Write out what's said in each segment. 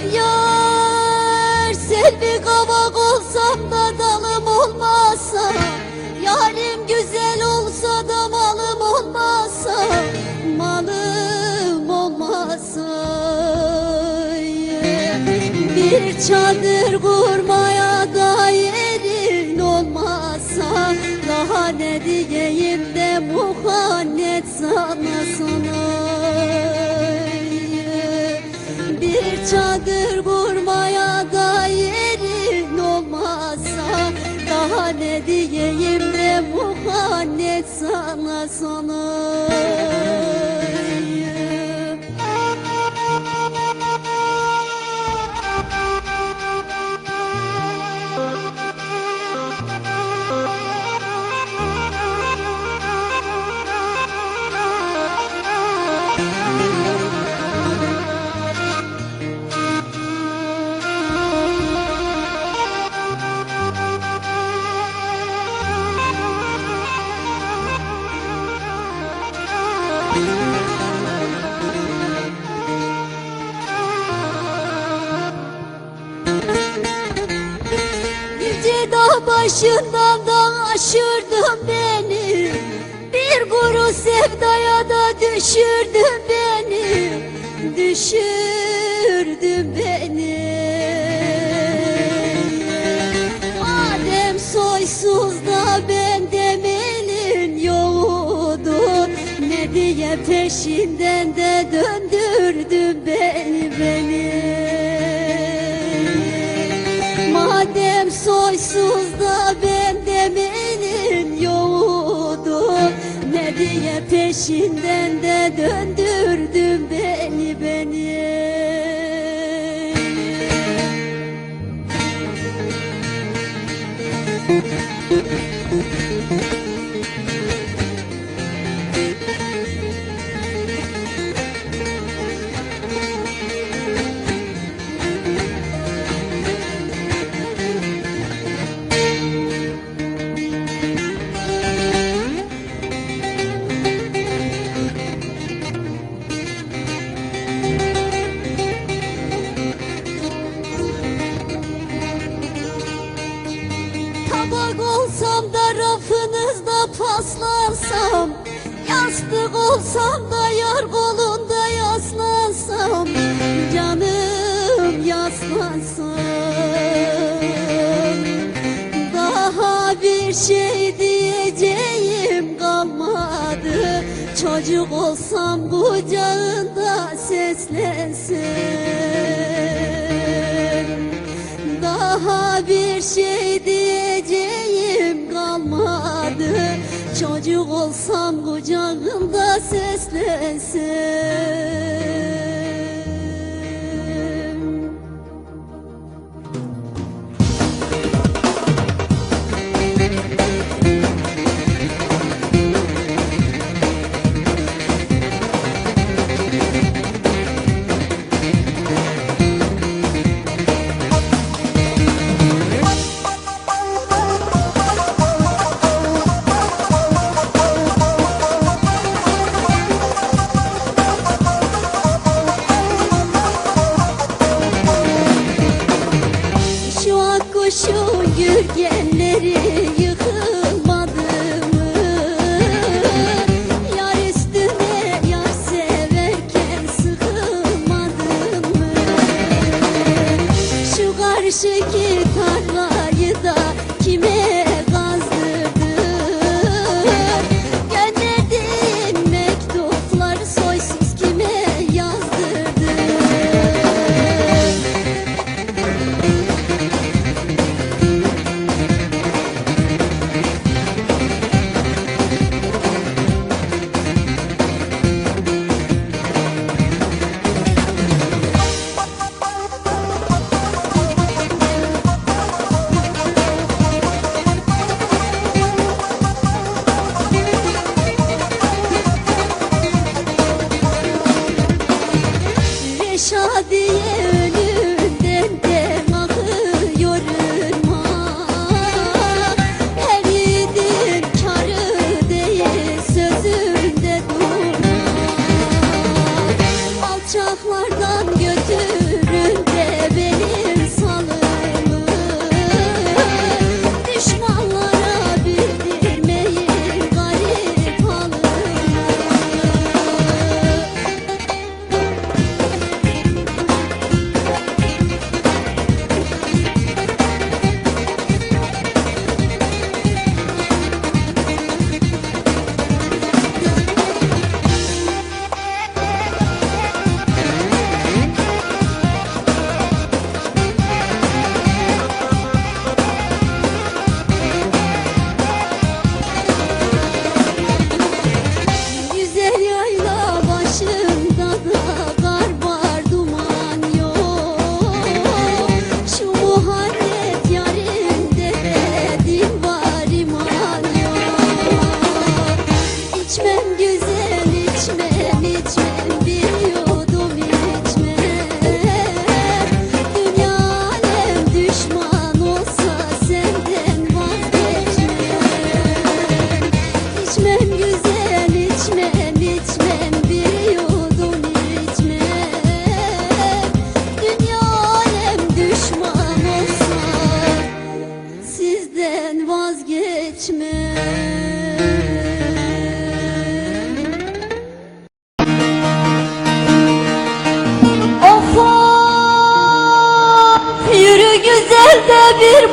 Yar yar selvi kavak olsam da dalım olmasa Yarim güzel olsa da malım olmasa Malım olmasa. Bir çadır kurmaya da yerin olmasa Daha ne diyeyim de muhannet sana sana çadır kurmaya da yerin olmazsa Daha ne diyeyim de muhannet sana sana başından da aşırdın beni. Bir kuru sevdaya da düşürdün beni. Düşürdün beni. Madem soysuz da ben demelin yoğudu Ne diye peşinden diye paslansam Yastık olsam da yar kolunda yaslansam Canım yaslansam. Daha bir şey diyeceğim kalmadı. Çocuk olsam kucağında seslensem daha bir şey Çocuk olsam kucağımda seslensem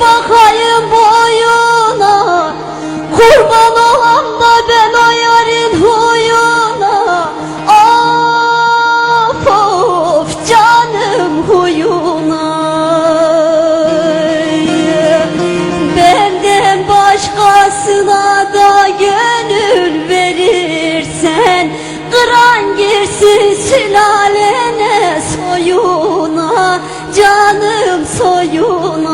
bakayım boyuna Kurban olam da ben o yarın huyuna. Of of canım huyuna. Benden başkasına da gönül verirsen Kıran girsin sülalene soyuna. Canım soyuna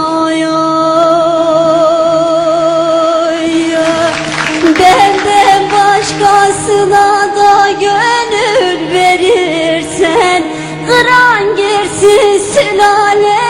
verirsen Kıran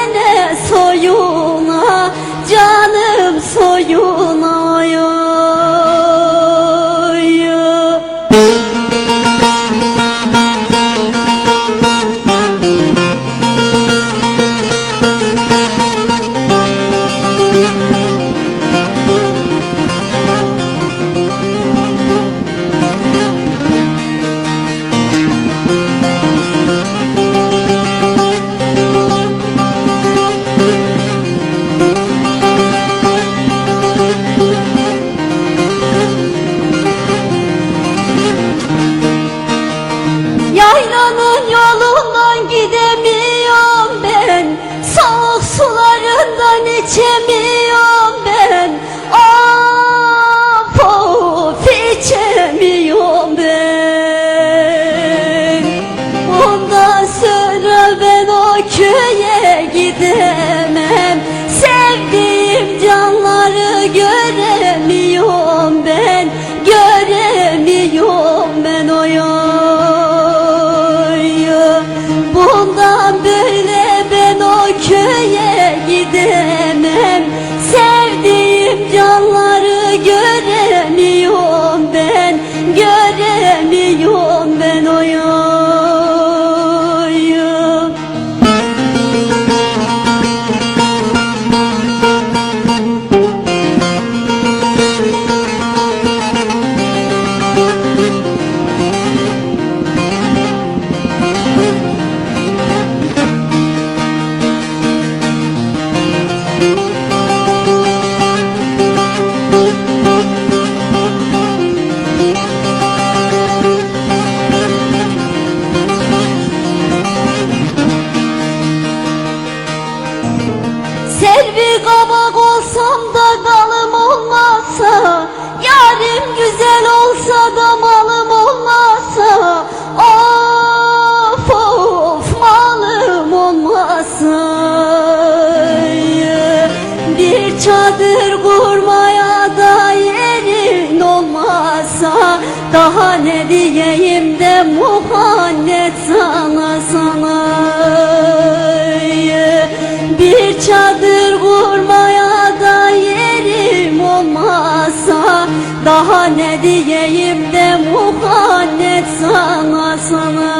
diyeyim de muhannet sana sana.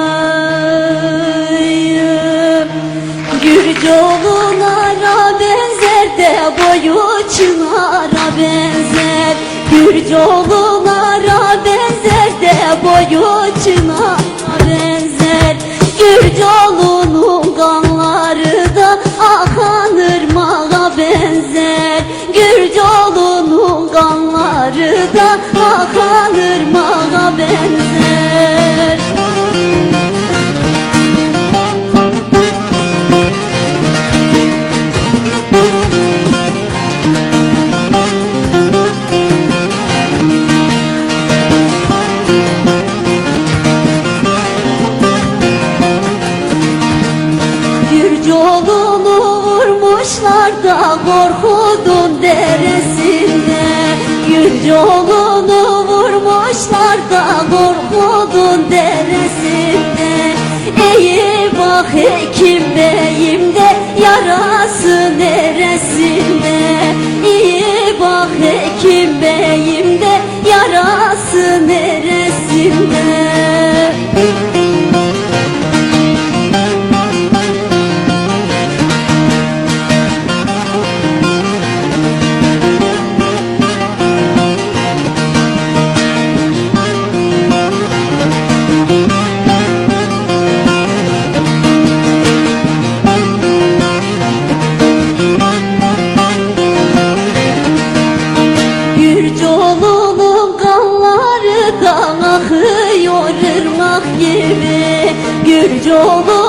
Gürcoğlu'nara benzer de boyu çınara benzer. Gürcoğlu'lara benzer de boyu çınara benzer. Gürcoğlu'nun kanları da akan ırmağa benzer. Gürcoğlu'nun kanları da akan benzer deresinde İyi bak hekim beyim Ayrıca oldu.